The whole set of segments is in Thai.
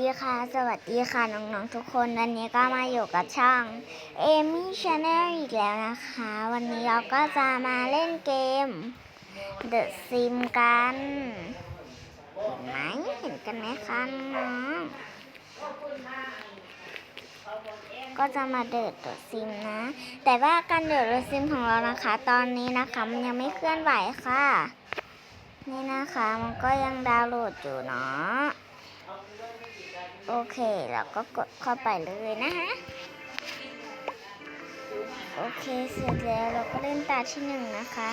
ดีค่ะ สวัสดีค่ะ น้องๆทุกคนวันนี้ก็มาอยู่กับช่องเอมี่ชาแนลอีกแล้วนะคะ วันนี้เราก็จะมาเล่นเกม The Sim กัน เห็นไหมเห็นกันไหมคะน้องก็จะมาเดิด The Sim นะ แต่ว่าการเดิด The Sim ของเรานะคะ ตอนนี้นะคะมันยังไม่เคลื่อนไหวค่ะ นี่นะคะมันก็ยังดาวน์โหลดอยู่เนาะ โอเคเราก็กดเข้าไปเลยนะฮะโอเคเสร็จแล้วเราก็เล่นตาที่หนึ่งนะคะ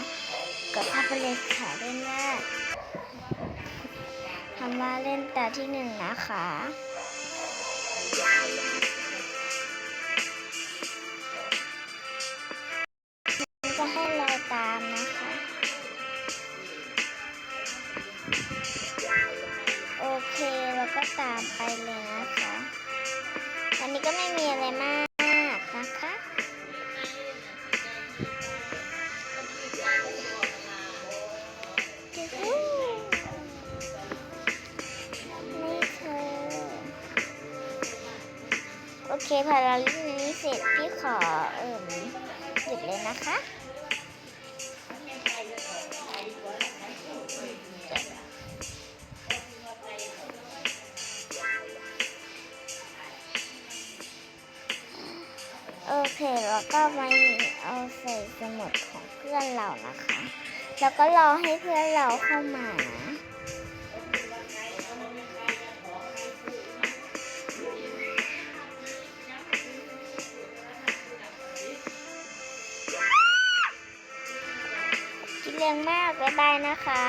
กดเข้าไปเลยค่ะเล่นว่าคำว่าเล่นตาที่หนึ่งนะคะจะให้เราตามนะคะ โอเคเราก็ตามไปเลยนะ อะไรมากนะคะนี่เธอโอเคพอเราเล่นนี้เสร็จพี่ขอเอิ่มหยุดเลยนะคะ โอเคแล้วก็มาเอาใส่สมุดของเพื่อนเรานะคะ แล้วก็รอให้เพื่อนเราเข้ามานะกินเร็งมาก บ๊ายบายนะคะ